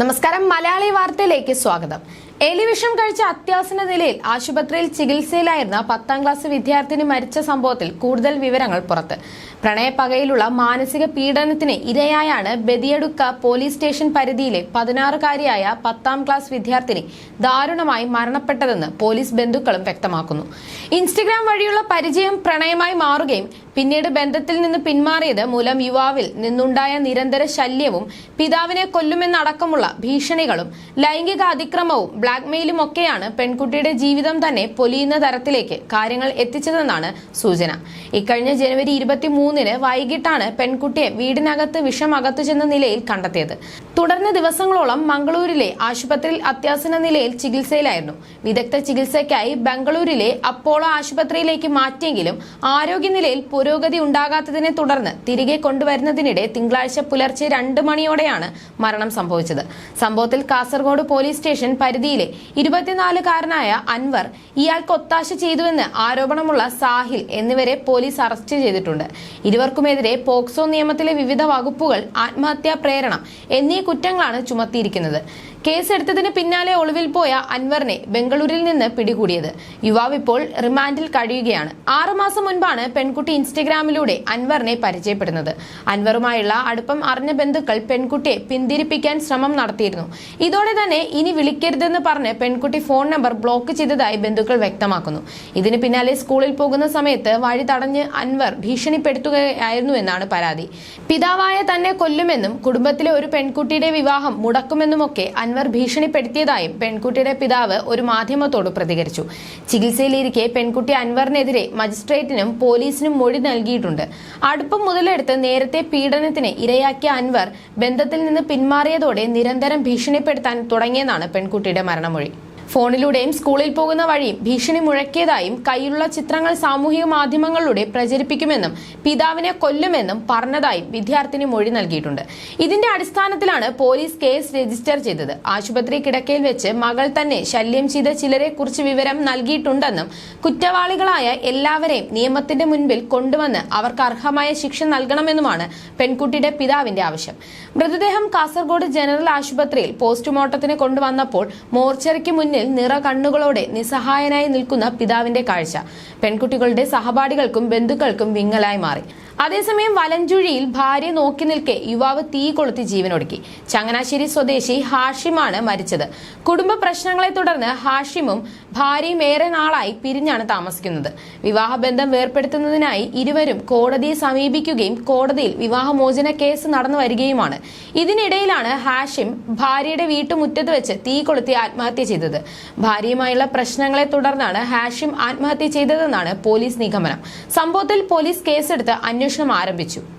നമസ്കാരം. മലയാളി വാർത്തയിലേക്ക് സ്വാഗതം. എലിവിഷം കഴിച്ച അത്യാസന നിലയിൽ ആശുപത്രിയിൽ ചികിത്സയിലായിരുന്ന പത്താം ക്ലാസ് വിദ്യാർത്ഥിനി മരിച്ച സംഭവത്തിൽ കൂടുതൽ വിവരങ്ങൾ പുറത്ത്. പ്രണയപ്പകയിലുള്ള മാനസിക പീഡനത്തിന് ഇരയായാണ് ബദിയടുക്ക പോലീസ് സ്റ്റേഷൻ പരിധിയിലെ പതിനാറുകാരിയായ പത്താം ക്ലാസ് വിദ്യാർത്ഥിനി ദാരുണമായി മരണപ്പെട്ടതെന്ന് പോലീസ് ബന്ധുക്കളും വ്യക്തമാക്കുന്നു. ഇൻസ്റ്റഗ്രാം വഴിയുള്ള പരിചയം പ്രണയമായി മാറുകയും പിന്നീട് ബന്ധത്തിൽ നിന്ന് പിന്മാറിയത് മൂലം യുവാവിൽ നിന്നുണ്ടായ നിരന്തര ശല്യവും പിതാവിനെ കൊല്ലുമെന്നടക്കമുള്ള ഭീഷണികളും ലൈംഗിക അതിക്രമവും ബ്ലാക്ക്മെയിലും ഒക്കെയാണ് പെൺകുട്ടിയുടെ ജീവിതം തന്നെ പൊലിയുന്ന തരത്തിലേക്ക് കാര്യങ്ങൾ എത്തിച്ചതെന്നാണ് സൂചന. ഇക്കഴിഞ്ഞ ജനുവരി ഇരുപത്തി മൂന്നിന് വൈകിട്ടാണ് പെൺകുട്ടിയെ വീടിനകത്ത് വിഷം അകത്തു ചെന്ന നിലയിൽ കണ്ടെത്തിയത്. തുടർന്ന് ദിവസങ്ങളോളം മംഗളൂരിലെ ആശുപത്രിയിൽ അത്യാസന നിലയിൽ ചികിത്സയിലായിരുന്നു. വിദഗ്ധ ചികിത്സയ്ക്കായി ബംഗളൂരിലെ അപ്പോളോ ആശുപത്രിയിലേക്ക് മാറ്റിയെങ്കിലും ആരോഗ്യനിലയിൽ പുരോഗതി ഉണ്ടാകാത്തതിനെ തുടർന്ന് തിരികെ കൊണ്ടുവരുന്നതിനിടെ തിങ്കളാഴ്ച പുലർച്ചെ രണ്ട് മണിയോടെയാണ് മരണം സംഭവിച്ചത്. സംഭവത്തിൽ കാസർഗോഡ് പോലീസ് സ്റ്റേഷൻ പരിധിയിലെ ഇരുപത്തിനാലുകാരനായ അൻവർ ഇയാൾക്ക് ഒത്താശ ചെയ്തുവെന്ന് ആരോപണമുള്ള സാഹിൽ എന്നിവരെ പോലീസ് അറസ്റ്റ് ചെയ്തിട്ടുണ്ട്. ഇരുവർക്കുമെതിരെ പോക്സോ നിയമത്തിലെ വിവിധ വകുപ്പുകൾ ആത്മഹത്യാ പ്രേരണം എന്നീ കുറ്റങ്ങളാണ് ചുമത്തിയിരിക്കുന്നത്. കേസെടുത്തതിന് പിന്നാലെ ഒളിവിൽ പോയ അൻവറിനെ ബംഗളൂരിൽ നിന്ന് പിടികൂടിയത്. യുവാവ് ഇപ്പോൾ റിമാൻഡിൽ കഴിയുകയാണ്. ആറുമാസം മുൻപാണ് പെൺകുട്ടി ഇൻസ്റ്റഗ്രാമിലൂടെ അൻവറിനെ പരിചയപ്പെടുന്നത്. അൻവറുമായുള്ള അടുപ്പം അറിഞ്ഞ ബന്ധുക്കൾ പെൺകുട്ടിയെ പിന്തിരിപ്പിക്കാൻ ശ്രമം നടത്തിയിരുന്നു. ഇതോടെ തന്നെ ഇനി വിളിക്കരുതെന്ന് പറഞ്ഞ് പെൺകുട്ടി ഫോൺ നമ്പർ ബ്ലോക്ക് ചെയ്തതായി ബന്ധുക്കൾ വ്യക്തമാക്കുന്നു. ഇതിന് പിന്നാലെ സ്കൂളിൽ പോകുന്ന സമയത്ത് വഴി തടഞ്ഞ് അൻവർ ഭീഷണിപ്പെടുത്തുകയായിരുന്നു എന്നാണ് പരാതി. പിതാവായ തന്നെ കൊല്ലുമെന്നും കുടുംബത്തിലെ ഒരു പെൺകുട്ടിയുടെ വിവാഹം മുടക്കുമെന്നുമൊക്കെ അൻവർ ഭീഷണിപ്പെടുത്തിയതായും പെൺകുട്ടിയുടെ പിതാവ് ഒരു മാധ്യമത്തോട് പ്രതികരിച്ചു. ചികിത്സയിലിരിക്കെ പെൺകുട്ടി അൻവറിനെതിരെ മജിസ്ട്രേറ്റിനും പോലീസിനും മൊഴി നൽകിയിട്ടുണ്ട്. അടുപ്പം മുതലെടുത്ത് നേരത്തെ പീഡനത്തിന് ഇരയാക്കിയ അൻവർ ബന്ധത്തിൽ നിന്ന് പിന്മാറിയതോടെ നിരന്തരം ഭീഷണിപ്പെടുത്താൻ തുടങ്ങിയെന്നാണ് പെൺകുട്ടിയുടെ മരണമൊഴി. ഫോണിലൂടെയും സ്കൂളിൽ പോകുന്ന വഴിയും ഭീഷണി മുഴക്കിയതായും കയ്യിലുള്ള ചിത്രങ്ങൾ സാമൂഹിക മാധ്യമങ്ങളിലൂടെ പ്രചരിപ്പിക്കുമെന്നും പിതാവിനെ കൊല്ലുമെന്നും പറഞ്ഞതായും വിദ്യാർത്ഥിനി മൊഴി നൽകിയിട്ടുണ്ട്. ഇതിന്റെ അടിസ്ഥാനത്തിലാണ് പോലീസ് കേസ് രജിസ്റ്റർ ചെയ്തത്. ആശുപത്രി കിടക്കയിൽ വെച്ച് മകൾ തന്നെ ശല്യം ചെയ്ത ചിലരെ കുറിച്ച് വിവരം നൽകിയിട്ടുണ്ടെന്നും കുറ്റവാളികളായ എല്ലാവരെയും നിയമത്തിന്റെ മുൻപിൽ കൊണ്ടുവന്ന് അവർക്ക് അർഹമായ ശിക്ഷ നൽകണമെന്നുമാണ് പെൺകുട്ടിയുടെ പിതാവിന്റെ ആവശ്യം. മൃതദേഹം കാസർഗോഡ് ജനറൽ ആശുപത്രിയിൽ പോസ്റ്റ്മോർട്ടത്തിന് കൊണ്ടുവന്നപ്പോൾ മോർച്ചറിക്ക് മുന്നിൽ നിറ കണ്ണുകളോടെ നിസ്സഹായനായി നിൽക്കുന്ന പിതാവിന്റെ കാഴ്ച. പെൺകുട്ടികളുടെ സഹപാഠികൾക്കും ബന്ധുക്കൾക്കും വിങ്ങലായി മാറി. അതേസമയം വലഞ്ചുഴിയിൽ ഭാര്യ നോക്കി നിൽക്കെ യുവാവ് തീ കൊളുത്തി ജീവനൊടുക്കി. ചങ്ങനാശ്ശേരി സ്വദേശി ഹാഷിമാണ് മരിച്ചത്. കുടുംബ പ്രശ്നങ്ങളെ തുടർന്ന് ഹാഷിമും ഭാര്യയും ഏറെ നാളായി പിരിഞ്ഞാണ് താമസിക്കുന്നത്. വിവാഹബന്ധം വേർപ്പെടുത്തുന്നതിനായി ഇരുവരും കോടതിയെ സമീപിക്കുകയും കോടതിയിൽ വിവാഹമോചന കേസ് നടന്നു വരികയുമാണ്. ഇതിനിടയിലാണ് ഹാഷിം ഭാര്യയുടെ വീട്ടുമുറ്റത്ത് വെച്ച് തീ കൊളുത്തി ആത്മഹത്യ ചെയ്തത്. ഭാര്യയുമായുള്ള പ്രശ്നങ്ങളെ തുടർന്നാണ് ഹാഷിം ആത്മഹത്യ ചെയ്തതെന്നാണ് പോലീസ് നിഗമനം. സംഭവത്തിൽ പോലീസ് കേസെടുത്ത് അന്വേഷണം ആരംഭിച്ചു.